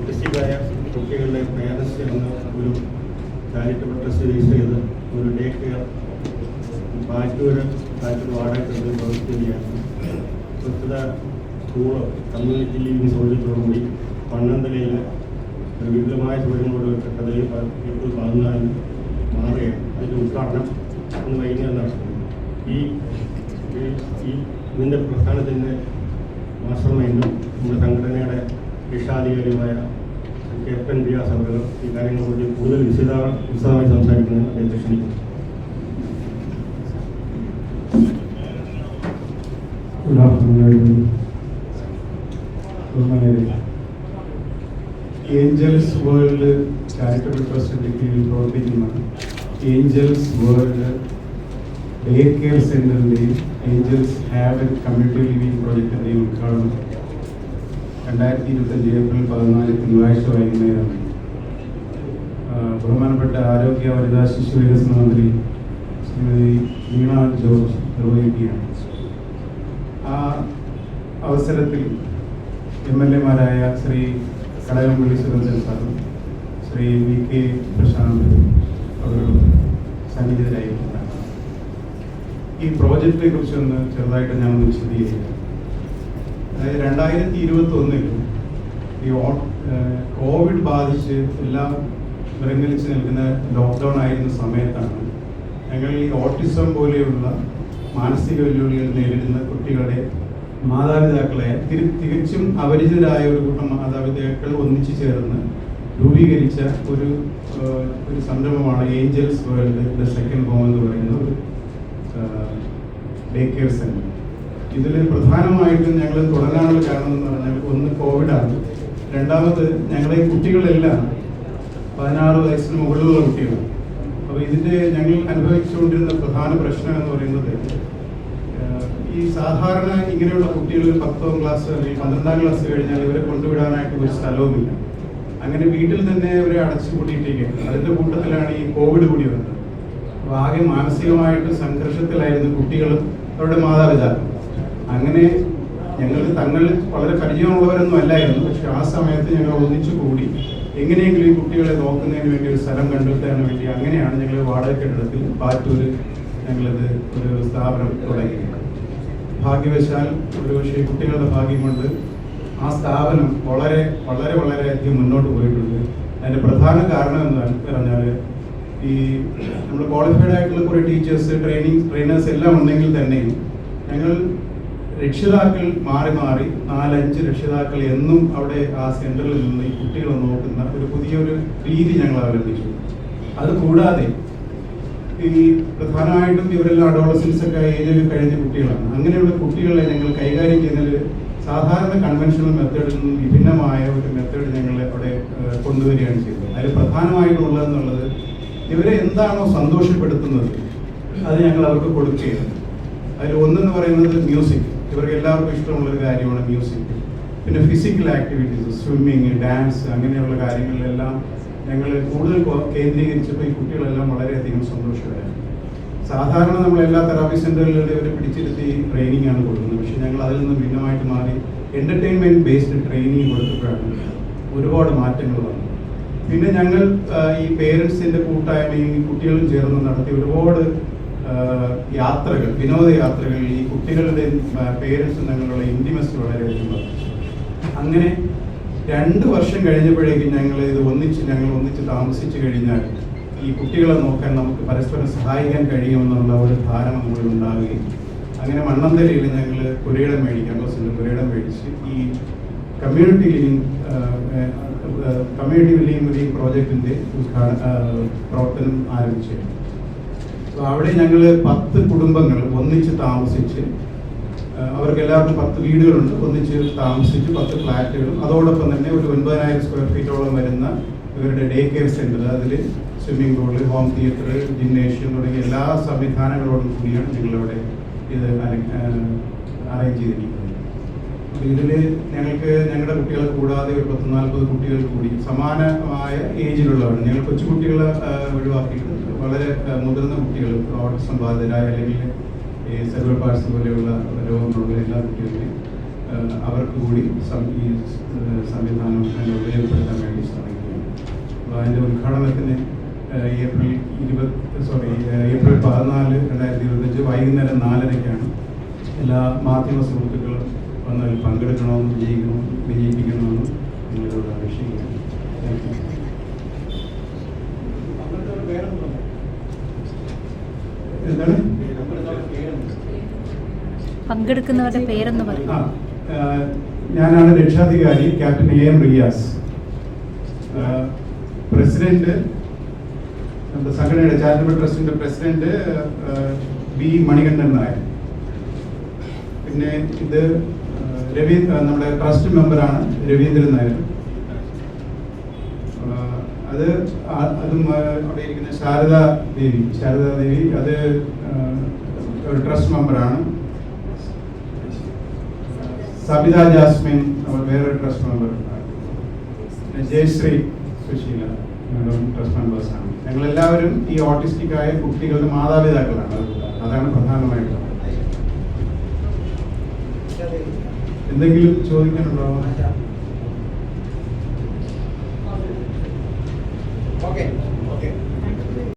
ഓട്ടിസ്റ്റിക്കായ കുട്ടികളുടെ പേരൻസ് എന്ന ഒരു ചാരിറ്റബിൾ ട്രസ്റ്റ് രജിസ്റ്റർ ചെയ്ത് ഒരു ഡേ കെയർ ബാറ്റൂര് ബാറ്റൂർ വാടകയ്ക്ക് പ്രവർത്തിക്കുകയാണ്. പ്രസ്തുത സ്കൂൾ കമ്മ്യൂണിറ്റി ലിവിംഗ് സൗകര്യത്തോടുകൂടി പണ്ണന്തലയിൽ ഒരു വിപുലമായ സൗകര്യങ്ങളോട് കെട്ടതിൽ ഏപ്രിൽ പതിനാലിന് മാറുകയാണ്. അതിന്റെ ഉദ്ഘാടനം അന്ന് വൈകുന്നേരം ഈ- ഈ ഇതിന്റെ പ്രസ്ഥാനത്തിന്റെ മാസ്റ്റർ മൈൻഡും നമ്മുടെ സംഘടനയുടെ രക്ഷാധികാരിയുമായ ക്യാപ്റ്റൻ വ്യാസ് അവർ ഈ കാര്യങ്ങളെക്കുറിച്ച് കൂടുതൽ വിശദ വിശദമായി സംസാരിക്കുന്നത് അദ്ദേഹത്തെ ക്ഷണിക്കുന്നു. ഏഞ്ചൽസ് വേൾഡ് ചാരിറ്റബിൾ ട്രസ്റ്റിന്റെ കീഴിൽ പ്രവർത്തിക്കുന്ന. ഏഞ്ചൽസ് വേൾഡ് ഡേ കെയർ സെന്ററിന്റെയും ഏഞ്ചൽസ് ഹാവൻ കമ്മ്യൂണിറ്റി ലിവിംഗ് പ്രോജക്റ്റിന്റെയും ഉദ്ഘാടനം രണ്ടായിരത്തി ഇരുപത്തഞ്ച് ഏപ്രിൽ പതിനാല് തിങ്കളാഴ്ച വൈകുന്നേരം. ആ, ബഹുമാനപ്പെട്ട ആരോഗ്യ വനിതാ ശിശു വികസന മന്ത്രി ശ്രീമതി വീണ ജോർജ് നിർവഹിക്കുകയാണ്. ആ അവസരത്തിൽ എം എൽ എമാരായ ശ്രീ കടകംപള്ളി സുരേന്ദ്രൻ സാറും ശ്രീ വി കെ പ്രശാന്ത് അവരും സന്നിഹിതരായിട്ടുണ്ടാകും ഈ പ്രോജക്റ്റിനെ കുറിച്ച് ഒന്ന് ചെറുതായിട്ട് ഞാൻ ഒന്ന് വിശദീകരിക്കാം. അതായത് രണ്ടായിരത്തി ഇരുപത്തി ഒന്നിൽ ഈ കോവിഡ് ബാധിച്ച് എല്ലാം വിറങ്ങലിച്ച് നിൽക്കുന്ന ലോക്ക്ഡൗൺ ആയിരുന്ന സമയത്താണ് ഞങ്ങൾ ഈ ഓട്ടിസം പോലെയുള്ള മാനസിക വെല്ലുവിളികൾ നേരിടുന്ന കുട്ടികളുടെ മാതാപിതാക്കളെ തിരി തികച്ചും അപരിചിതരായ ഒരു കൂട്ടം മാതാപിതാക്കൾ ഒന്നിച്ചു ചേർന്ന് രൂപീകരിച്ച ഒരു ഒരു സംരംഭമാണ് Angels World the second home എന്ന് പറയുന്ന ഒരു ഡേ കെയർ സെന്റർ ഇതിൽ പ്രധാനമായിട്ടും ഞങ്ങൾ തുടങ്ങാനുള്ള കാരണം എന്ന് പറഞ്ഞാൽ ഒന്ന് കോവിഡാണ്. രണ്ടാമത് ഞങ്ങളെ ഈ കുട്ടികളെല്ലാം പതിനാറ് വയസ്സിന് മുകളിലുള്ള കുട്ടികളാണ്. അപ്പോൾ ഇതിന്റെ ഞങ്ങൾ അനുഭവിച്ചുകൊണ്ടിരുന്ന പ്രധാന പ്രശ്നം എന്ന് പറയുന്നത് ഈ സാധാരണ ഇങ്ങനെയുള്ള കുട്ടികൾ പത്താം ക്ലാസ് അല്ലെങ്കിൽ പന്ത്രണ്ടാം ക്ലാസ് കഴിഞ്ഞാൽ ഇവരെ കൊണ്ടുവിടാനായിട്ട് ഒരു സ്ഥലവുമില്ല. അങ്ങനെ വീട്ടിൽ തന്നെ ഇവരെ അടച്ചു കൂട്ടിയിട്ടേക്കും അതിന്റെ കൂട്ടത്തിലാണ് ഈ കോവിഡ് കൂടി വന്നത്. അപ്പോൾ ആകെ മാനസികമായിട്ട് സംഘർഷത്തിലായിരുന്നു കുട്ടികളും അവരുടെ മാതാപിതാക്കൾ അങ്ങനെ ഞങ്ങൾക്ക് തങ്ങൾ വളരെ പരിചയമുള്ളവരൊന്നും അല്ലായിരുന്നു പക്ഷെ ആ സമയത്ത് ഞങ്ങൾ ഒന്നിച്ചു കൂടി എങ്ങനെയെങ്കിലും ഈ കുട്ടികളെ നോക്കുന്നതിന് വേണ്ടി ഒരു സ്ഥലം കണ്ടെത്താൻ വേണ്ടി അങ്ങനെയാണ് ഞങ്ങൾ വാടക കെട്ടിടത്തിൽ പാറ്റൂര് ഞങ്ങളത് ഒരു സ്ഥാപനം തുടങ്ങിയത്. ഭാഗ്യവശാൽ ഒരുപക്ഷെ കുട്ടികളുടെ ഭാഗ്യം കൊണ്ട് ആ സ്ഥാപനം വളരെ വളരെ വളരെയധികം മുന്നോട്ട് പോയിട്ടുണ്ട്. അതിന്റെ പ്രധാന കാരണം എന്ന് പറഞ്ഞാൽ ഈ നമ്മൾ ക്വാളിഫൈഡ് ആയിട്ടുള്ള കുറേ ടീച്ചേഴ്സ് ട്രെയിനിങ് ട്രെയിനേഴ്സ് എല്ലാം ഉണ്ടെങ്കിൽ തന്നെയും ഞങ്ങൾ രക്ഷിതാക്കൾ മാറി മാറി നാലഞ്ച് രക്ഷിതാക്കൾ എന്നും അവിടെ ആ സെന്ററിൽ നിന്ന് ഈ കുട്ടികളെ നോക്കുന്ന ഒരു പുതിയൊരു രീതി ഞങ്ങൾ അവലംബിച്ചു. അത് കൂടാതെ ഈ പ്രധാനമായിട്ടും ഇവരെല്ലാം അഡോളസൻസ് ഒക്കെ ഏജിൽ കഴിഞ്ഞ കുട്ടികളാണ്. അങ്ങനെയുള്ള കുട്ടികളെ ഞങ്ങൾ കൈകാര്യം ചെയ്യുന്നതിൽ സാധാരണ കൺവെൻഷണൽ മെത്തേഡിൽ നിന്നും വിഭിന്നമായ ഒരു മെത്തേഡ് ഞങ്ങൾ അവിടെ കൊണ്ടുവരികയാണ് ചെയ്തത്. അതിൽ പ്രധാനമായിട്ടുള്ളതെന്നുള്ളത് ഇവരെ എന്താണോ സന്തോഷപ്പെടുത്തുന്നത് അത് ഞങ്ങൾ അവർക്ക് കൊടുക്കുകയാണ്. അതിൽ ഒന്നെന്ന് പറയുന്നത് മ്യൂസിക് ഇവർക്ക് എല്ലാവർക്കും ഇഷ്ടമുള്ള ഒരു കാര്യമാണ് മ്യൂസിക് പിന്നെ ഫിസിക്കൽ ആക്ടിവിറ്റീസ് സ്വിമ്മിങ് ഡാൻസ് അങ്ങനെയുള്ള കാര്യങ്ങളിലെല്ലാം ഞങ്ങൾ കൂടുതൽ കേന്ദ്രീകരിച്ചപ്പോൾ ഈ കുട്ടികളെല്ലാം വളരെയധികം സന്തോഷകരമാണ് സാധാരണ നമ്മൾ എല്ലാ തെറാപ്പി സെന്ററുകളിലും ഇവരെ പിടിച്ചിരുത്തി ട്രെയിനിങ് ആണ് കൊടുക്കുന്നത്. പക്ഷേ ഞങ്ങൾ അതിൽ നിന്ന് ഭിന്നമായിട്ട് മാറി എന്റർടൈൻമെന്റ് ബേസ്ഡ് ട്രെയിനിങ് കൊടുത്തപ്പോഴാണ് ഒരുപാട് മാറ്റങ്ങൾ വന്നത്. പിന്നെ ഞങ്ങൾ ഈ പേരൻസിന്റെ കൂട്ടായ്മയും ഈ കുട്ടികളും ചേർന്ന് നടത്തിയ ഒരുപാട് യാത്രകൾ വിനോദയാത്രകൾ ഈ കുട്ടികളുടെ പേരൻസും തമ്മിലുള്ള ഇന്റിമസി വളരെയധികം വർദ്ധിച്ചു. അങ്ങനെ രണ്ട് വർഷം കഴിഞ്ഞപ്പോഴേക്കും ഞങ്ങൾ ഇത് ഒന്നിച്ച് ഞങ്ങൾ ഒന്നിച്ച് താമസിച്ചു കഴിഞ്ഞാൽ ഈ കുട്ടികളെ നോക്കാൻ നമുക്ക് പരസ്പരം സഹായിക്കാൻ കഴിയുമെന്നുള്ള ഒരു ധാരണ നമ്മളിൽ ഉണ്ടാവുകയും അങ്ങനെ മണ്ണന്തലയിൽ ഞങ്ങൾ പുരയിടം മേടിക്കാൻ ബസ്സിന്റെ പുരയിടം മേടിച്ച് ഈ കമ്മ്യൂണിറ്റി ലിവിംഗ് കമ്മ്യൂണിറ്റി ലിവിംഗ് പ്രോജക്റ്റിന്റെ പ്രവർത്തനം ആരംഭിച്ചു അപ്പോൾ അവിടെ ഞങ്ങൾ പത്ത് കുടുംബങ്ങൾ ഒന്നിച്ച് താമസിച്ച് അവർക്ക് എല്ലാവർക്കും പത്ത് വീടുകളുണ്ട്. ഒന്നിച്ച് താമസിച്ച് പത്ത് ഫ്ലാറ്റുകളും അതോടൊപ്പം തന്നെ ഒരു ഒൻപതിനായിരം സ്ക്വയർ ഫീറ്റോളം വരുന്ന ഇവരുടെ ഡേ കെയർ സെന്റർ അതിൽ swimming pool home theatre gymnasium തുടങ്ങിയ എല്ലാ സംവിധാനങ്ങളോടും കൂടിയാണ് ഞങ്ങളിവിടെ ഇത് അറേഞ്ച് ചെയ്തിരിക്കുന്നത്. ഇതിൽ ഞങ്ങൾക്ക് ഞങ്ങളുടെ കുട്ടികളെ കൂടാതെ ഒരു പത്ത് നാൽപ്പത് കുട്ടികൾ കൂടി സമാനമായ ഏജിലുള്ളവർ ഞങ്ങൾ കൊച്ചുകുട്ടികളെ ഒഴിവാക്കിയിട്ടുണ്ട്. ഒഴിവാക്കിയിട്ട് വളരെ മുതിർന്ന കുട്ടികൾ ഓട്ടിസം ബാധിതരായ അല്ലെങ്കിൽ ഈ സെർവൽ പാഴ്സ് പോലെയുള്ള രോഗങ്ങളുള്ള എല്ലാ കുട്ടികളെയും അവർക്ക് കൂടി ഈ സംവിധാനം ഉപയോഗപ്പെടുത്താൻ വേണ്ടി ശ്രമിക്കുകയാണ്. അപ്പോൾ അതിന്റെ ഉദ്ഘാടനത്തിന് ഏപ്രിൽ ഇരുപത് സോറി ഏപ്രിൽ പതിനാല് രണ്ടായിരത്തി ഇരുപത്തഞ്ച് വൈകുന്നേരം നാലരയ്ക്കാണ് എല്ലാ മാധ്യമ സുഹൃത്തുക്കളും വന്ന് അതിൽ പങ്കെടുക്കണമെന്ന് വിജയിക്കണം വിജയിപ്പിക്കണമെന്ന് നിങ്ങളോട് അപേക്ഷിക്കുകയാണ്. എന്താണ്? പങ്കെടുക്കുന്നവരുടെ പേരെന്ന് ആ, പറയും ഞാനാണ് രക്ഷാധികാരി captain A M Riyaz. President സംഘടനയുടെ ചാരിറ്റബിൾ ട്രസ്റ്റിന്റെ പ്രസിഡന്റ് ബി മണികണ്ഠൻ നായർ. പിന്നെ ഇത് രവീ നമ്മുടെ ട്രസ്റ്റ് മെമ്പറാണ് രവീന്ദ്രൻ നായർ. അത് അതും അവിടെ ഇരിക്കുന്ന ശാരദാ ദേവി. ശാരദാ ദേവി അത് ഒരു ട്രസ്റ്റ് മെമ്പറാണ്. സബിത ജാസ്മിൻ നമ്മൾ വേറൊരു trust member. Jayasree Susheela trust മെമ്പേഴ്സാണ്. ഞങ്ങളെല്ലാവരും ഈ ഓട്ടിസ്റ്റിക് ആയ കുട്ടികളുടെ മാതാപിതാക്കളാണ്. അതാണ് പ്രധാനമായിട്ടും എന്തെങ്കിലും ചോദിക്കാനുണ്ടോ? ഓക്കെ.